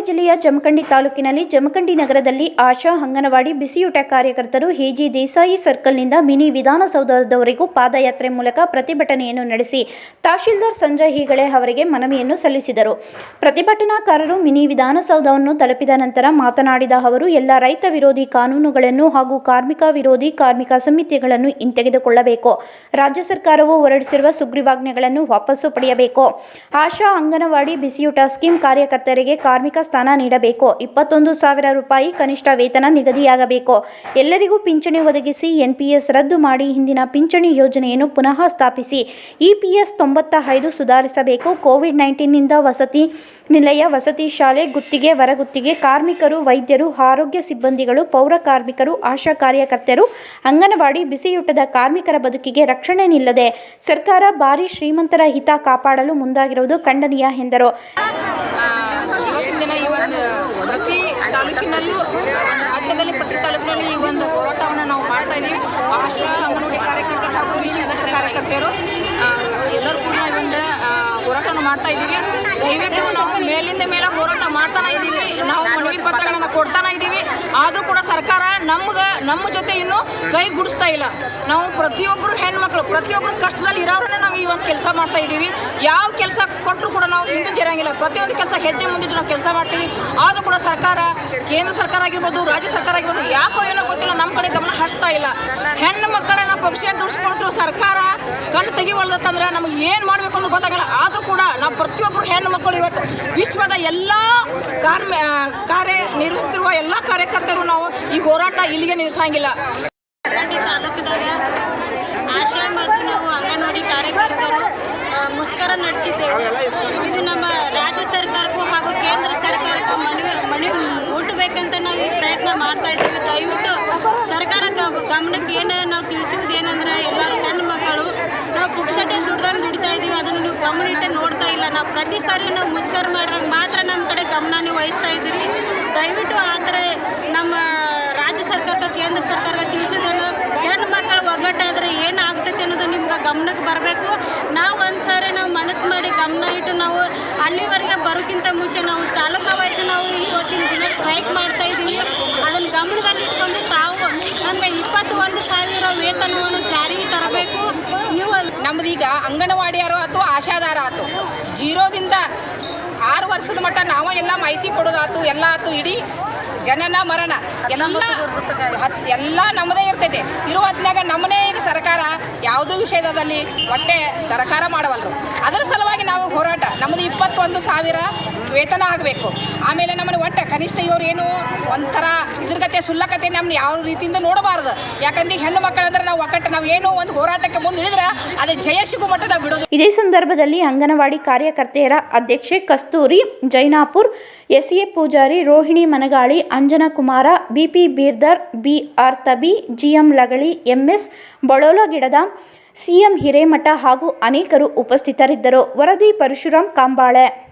ಜಿಲ್ಲೆಯ ಜಮಖಂಡಿ ತಾಲೂಕಿನಲ್ಲಿ ಜಮಖಂಡಿ ನಗರದಲ್ಲಿ ಆಶಾ ಅಂಗನವಾಡಿ ಬಿಸಿಯೂಟ ಕಾರ್ಯಕರ್ತರು ಹೇಜಿ ದೇಸಾಯಿ ಸರ್ಕಲ್ನಿಂದ ಮಿನಿ ವಿಧಾನಸೌಧದವರೆಗೂ ಪಾದಯಾತ್ರೆ ಮೂಲಕ ಪ್ರತಿಭಟನೆಯನ್ನು ನಡೆಸಿ ತಹಶೀಲ್ದಾರ್ ಸಂಜಯ್ ಹೀಗಳೆ ಅವರಿಗೆ ಮನವಿಯನ್ನು ಸಲ್ಲಿಸಿದರು. ಪ್ರತಿಭಟನಾಕಾರರು ಮಿನಿ ವಿಧಾನಸೌಧವನ್ನು ತಲುಪಿದ ನಂತರ ಮಾತನಾಡಿದ ಅವರು, ಎಲ್ಲ ರೈತ ವಿರೋಧಿ ಕಾನೂನುಗಳನ್ನು ಹಾಗೂ ಕಾರ್ಮಿಕ ವಿರೋಧಿ ಕಾರ್ಮಿಕ ಸಮಿತಿಗಳನ್ನು ಹಿಂತೆಗೆದುಕೊಳ್ಳಬೇಕು. ರಾಜ್ಯ ಸರ್ಕಾರವು ಹೊರಡಿಸಿರುವ ಸುಗ್ರೀವಾಜ್ಞೆಗಳನ್ನು ವಾಪಸ್ಸು ಪಡೆಯಬೇಕು. ಆಶಾ ಅಂಗನವಾಡಿ ಬಿಸಿಯೂಟ ಸ್ಕೀಮ್ ಕಾರ್ಯಕರ್ತರಿಗೆ ಕಾರ್ಮಿಕ ಸ್ಥಾನ ನೀಡಬೇಕು. ಇಪ್ಪತ್ತೊಂದು ಸಾವಿರ ರೂಪಾಯಿ ಕನಿಷ್ಠ ವೇತನ ನಿಗದಿಯಾಗಬೇಕು. ಎಲ್ಲರಿಗೂ ಪಿಂಚಣಿ ಒದಗಿಸಿ ಎನ್ಪಿಎಸ್ ರದ್ದು ಮಾಡಿ ಹಿಂದಿನ ಪಿಂಚಣಿ ಯೋಜನೆಯನ್ನು ಪುನಃ ಸ್ಥಾಪಿಸಿ. ಇಪಿಎಸ್ ತೊಂಬತ್ತ ಐದು ಸುಧಾರಿಸಬೇಕು. ಕೋವಿಡ್ ನೈನ್ಟೀನ್ನಿಂದ ವಸತಿ ನಿಲಯ, ವಸತಿ ಶಾಲೆ, ಗುತ್ತಿಗೆ, ಹೊರಗುತ್ತಿಗೆ, ಕಾರ್ಮಿಕರು, ವೈದ್ಯರು, ಆರೋಗ್ಯ ಸಿಬ್ಬಂದಿಗಳು, ಪೌರ ಕಾರ್ಮಿಕರು, ಆಶಾ ಕಾರ್ಯಕರ್ತರು, ಅಂಗನವಾಡಿ ಬಿಸಿಯೂಟದ ಕಾರ್ಮಿಕರ ಬದುಕಿಗೆ ರಕ್ಷಣೆ ನಿಲ್ಲದೆ ಸರ್ಕಾರ ಭಾರಿ ಶ್ರೀಮಂತರ ಹಿತ ಕಾಪಾಡಲು ಮುಂದಾಗಿರುವುದು ಖಂಡನೀಯ ಎಂದರು. ಇವತ್ತಿನ ದಿನ ಈ ಒಂದು ಪ್ರತಿ ತಾಲೂಕಿನಲ್ಲೂ ರಾಜ್ಯದಲ್ಲಿ ಪ್ರತಿ ತಾಲೂಕಿನಲ್ಲಿ ಈ ಒಂದು ಹೋರಾಟವನ್ನು ನಾವು ಮಾಡ್ತಾ ಇದ್ದೀವಿ. ಆಶಾ ಅಂಗನವಾಡಿ ಕಾರ್ಯಕರ್ತರು ಹಾಗೂ ವಿಶ್ವ ಆ, ಎಲ್ಲರೂ ಕೂಡ ಈ ಒಂದು ಹೋರಾಟವನ್ನು ಮಾಡ್ತಾ ಇದ್ದೀವಿ. ದಯವಿಟ್ಟು ನಾವು ಮೇಲಿಂದ ಮೇಲೆ ಹೋರಾಟ ಮಾಡ್ತಾನೆ ಇದ್ದೀವಿ. ನಾವು ಮನವಿ ಪತ್ರಗಳನ್ನು ಕೊಡ್ತಾನೆ ಇದ್ದೀವಿ. ಆದರೂ ಕೂಡ ಸರ್ಕಾರ ನಮ್ಗೆ ನಮ್ಮ ಜೊತೆ ಇನ್ನೂ ಕೈ ಗುಡಿಸ್ತಾ ಇಲ್ಲ. ನಾವು ಪ್ರತಿಯೊಬ್ಬರು ಹೆಣ್ಮಕ್ಳು ಪ್ರತಿಯೊಬ್ಬರು ಕಷ್ಟದಲ್ಲಿ ಇರೋರನ್ನೇ ಒಂದು ಕೆಲಸ ಮಾಡ್ತಾ ಇದ್ದೀವಿ. ಯಾವ ಕೆಲಸ ಕೊಟ್ಟರು ಕೂಡ ನಾವು ಹಿಂದೆ ಜರಂಗಿಲ್ಲ ಪ್ರತಿಯೊಂದು ಕೆಲಸ ಹೆಜ್ಜೆ ಮುಂದಿಟ್ಟು ನಾವು ಕೆಲಸ ಮಾಡ್ತೀವಿ. ಆದರೂ ಕೂಡ ಸರ್ಕಾರ, ಕೇಂದ್ರ ಸರ್ಕಾರ ಆಗಿರ್ಬೋದು, ರಾಜ್ಯ ಸರ್ಕಾರ ಆಗಿರ್ಬೋದು, ಯಾಕೋ ಏನೋ ಗೊತ್ತಿಲ್ಲ, ನಮ್ಮ ಕಡೆ ಗಮನ ಹರಿಸ್ತಾ ಇಲ್ಲ. ಹೆಣ್ಣು ಮಕ್ಕಳನ್ನ ಪಕ್ಷ ದುಡಿಸ್ಕೊಳ್ತಿರೋ ಸರ್ಕಾರ ಕಣ್ಣು ತೆಗಿವಲ್ದತ್ತಂದ್ರೆ ನಮಗೆ ಏನು ಮಾಡಬೇಕು ಅಂತ ಗೊತ್ತಾಗಲ್ಲ. ಆದರೂ ಕೂಡ ನಾವು ಪ್ರತಿಯೊಬ್ಬರು ಹೆಣ್ಣು ಮಕ್ಕಳು ಇವತ್ತು ವಿಶ್ವದ ಎಲ್ಲ ಕಾರ್ಮ ಕಾರ್ಯ ನಿರ್ವಹಿಸುತ್ತಿರುವ ಎಲ್ಲ ಕಾರ್ಯಕರ್ತರು ನಾವು ಈ ಹೋರಾಟ ಇಲ್ಲಿಗೆ ನಿಲ್ಲಿಸಂಗಿಲ್ಲ ಆಶಾ ಮತ್ತು ನಾವು ಅಂಗನವಾಡಿ ಕಾರ್ಯಕರ್ತರು ಆ, ಮುಷ್ಕರ ನಡೆಸಿದ್ದೇವೆ. ಇದು ನಮ್ಮ ರಾಜ್ಯ ಸರ್ಕಾರಕ್ಕೂ ಹಾಗೂ ಕೇಂದ್ರ ಸರ್ಕಾರಕ್ಕೂ ಮನವಿ ಮನವಿ ಮುಟ್ಟಬೇಕಂತ ನಾವು ಪ್ರಯತ್ನ ಮಾಡ್ತಾ ಇದ್ದೀವಿ. ದಯವಿಟ್ಟು ಸರ್ಕಾರಕ್ಕೆ ಗಮನಕ್ಕೆ ಏನು ನಾವು ತಿಳಿಸುವುದು ಏನಂದ್ರೆ ಎಲ್ಲರೂ ಹೆಣ್ಣು ಮಕ್ಕಳು, ನಾವು ಪುಕ್ಷಟೆ ದುಡ್ದಾಗ ದುಡಿತಾ ಇದ್ದೀವಿ. ಅದನ್ನು ನೀವು ಗಮನ ಇಟ್ಟು ನೋಡ್ತಾ ಇಲ್ಲ. ನಾವು ಪ್ರತಿ ಸಾರಿ ನಾವು ಮುಷ್ಕರ ಮಾಡಿದಾಗ ಮಾತ್ರ ನಮ್ಮ ಕಡೆ ಗಮನ ನೀವು ವಹಿಸ್ತಾ ಇದ್ದೀರಿ. ದಯವಿಟ್ಟು ಆದರೆ ನಮ್ಮ ರಾಜ್ಯ ಸರ್ಕಾರಕ್ಕೆ, ಕೇಂದ್ರ ಸರ್ಕಾರಕ್ಕೆ ತಿಳಿಸೋದೇನು ಹೆಣ್ಣು ಮಕ್ಕಳು ಒಗ್ಗಟ್ಟಾದರೆ ಏನಾಗ್ತೈತೆ ಅನ್ನೋದು ನಿಮ್ಗೆ ಗಮನಕ್ಕೆ ಬರಬೇಕು. ನಾವು ಒಂದು ಸಾರಿ ಮಾಡಿ ಗಮನ ಇಟ್ಟು ನಾವು ಅಲ್ಲಿವರೆಗೆ ಬರೋಕ್ಕಿಂತ ಮುಂಚೆ ನಾವು ತಾಲೂಕು ವೈಸ್ ನಾವು ಇವತ್ತಿನ ದಿನ ಸ್ಟ್ರೈಕ್ ಮಾಡ್ತಾ ಇದ್ದೀವಿ. ಅದನ್ನು ಗಮನದಲ್ಲಿ ಇಟ್ಕೊಂಡು ತಾವು ನಮಗೆ ಇಪ್ಪತ್ತು ಒಂದು ಸಾವಿರ ವೇತನವನ್ನು ಜಾರಿಗೆ ತರಬೇಕು. ನೀವು ನಮ್ದೀಗ ಅಂಗನವಾಡಿಯಾರು ಅಥವಾ ಆಶಾದಾರ ಆಯ್ತು ಜೀರೋದಿಂದ ಆರು ವರ್ಷದ ಮಟ್ಟ ನಾವು ಎಲ್ಲ ಮಾಹಿತಿ ಕೊಡೋದಾಯ್ತು ಎಲ್ಲ ಆಯ್ತು ಇಡೀ ಜನನ ಮರಣ ಎಲ್ಲ ಎಲ್ಲ ನಮ್ಮದೇ ಇರ್ತೈತಿ. ಇರುವ ಹೊತ್ನ್ಯಾಗ ನಮ್ಮನೇ ಈಗ ಸರ್ಕಾರ ಯಾವುದೋ ವಿಷಯದಲ್ಲಿ ಹೊಟ್ಟೆ ಸರ್ಕಾರ ಮಾಡವಲ್ರು. ಅದರ ಸಲುವಾಗಿ ನಾವು ಹೋರಾಟ ನಮ್ಮದು ಇಪ್ಪತ್ತೊಂದು ಸಾವಿರ ವೇತನ ಆಗಬೇಕು. ಆಮೇಲೆ ನಮ್ಮನ್ನು ಒಟ್ಟು ಕನಿಷ್ಠ ಇವ್ರು ಏನು ಒಂಥರ ಇದ್ರ ಕತೆ ಸುಳ್ಳಕತೆ ನಮ್ಮನ್ನ ಯಾವ ರೀತಿಯಿಂದ ನೋಡಬಾರ್ದು. ಯಾಕಂದ್ರೆ ಹೆಣ್ಣು ಮಕ್ಕಳಂದ್ರೆ ನಾವು ಒಕ್ಕಟ್ಟು ಏನೋ ಒಂದು ಹೋರಾಟಕ್ಕೆ ಮುಂದೆ ಇಳಿದ್ರೆ ಅದು ಜಯ ಇದೇ ಸಂದರ್ಭದಲ್ಲಿ ಅಂಗನವಾಡಿ ಕಾರ್ಯಕರ್ತೆಯರ ಅಧ್ಯಕ್ಷೆ Kasturi, Jainapur, S A Pujari, Rohini Managali, Anjana Kumara, B P Beerdar B R Tabi, G M Lagali, M S Bolalagidad C M Hiremath ಹಾಗೂ ಅನೇಕರು ಉಪಸ್ಥಿತರಿದ್ದರು. ವರದಿ Parashuram Kambale.